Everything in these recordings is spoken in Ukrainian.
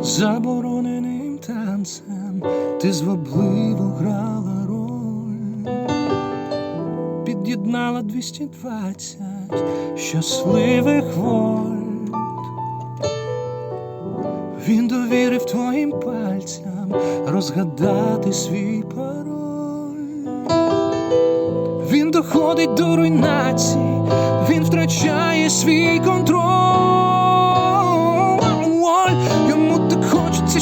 забороненим танцем ти звабливо грала роль, під'єднала 220 щасливих вольт. Він довірив твоїм пальцям розгадати свій пароль. Він доходить до руйнації, він втрачає свій контроль.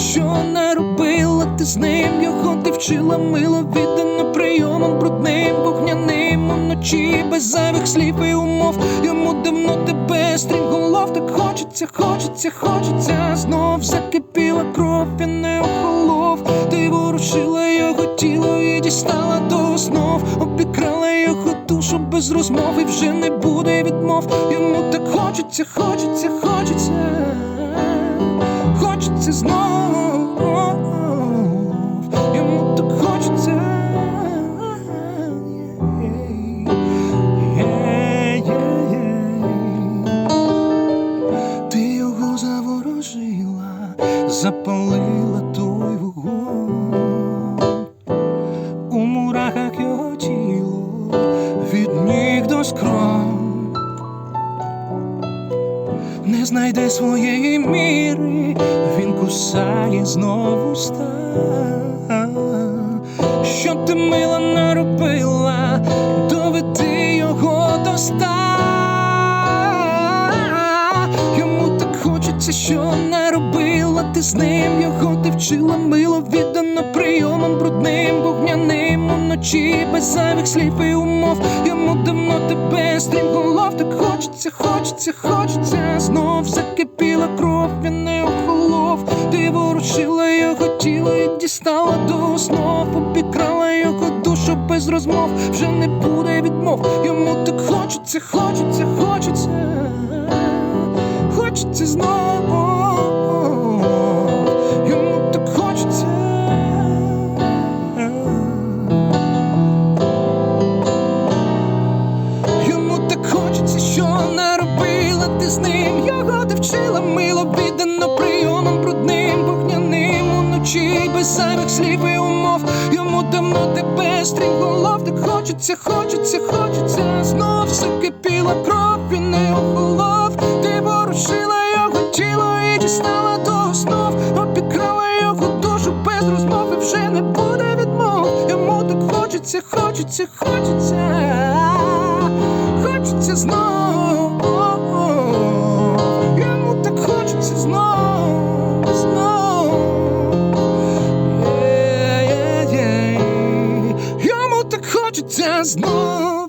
Що не робила ти з ним. Його ти вчила мило віддано прийомом брудним, бухняним уночі без зайвих слів і умов. Йому давно тебе стрімголов, так хочеться, хочеться, хочеться. Знов закипіла кров і не охолов. Ти ворушила його тіло і дістала до основ, обікрала його душу без розмов і вже не буде відмов. Йому так хочеться, хочеться, хочеться, хочеться знов. Запалила той вогонь у мурахах його тіло від ніг до скронь не знайде своєї міри, він кусає знову ста. Що ти мила наробила, доведи його до ста. Хочеться, що не робила ти з ним, його ти вчила мило віддано прийомом брудним, бухняним уночі без зайвих слів і умов. Йому давно тебе стрімголов, так хочеться, хочеться, хочеться. Знов закипіла кров, він не охолов. Ти ворушила його тіло і дістала до основ, обікрала його душу без розмов, вже не буде відмов. Йому так хочеться, хочеться тебе стрімголов, так хочеться, хочеться, хочеться. Знов закипіла кров і не охолов. Ти ворушила його тіло і дістала до основ. Обікрала його душу без розмови вже не буде відмов. Йому так хочеться, хочеться. Хочеться Так знов.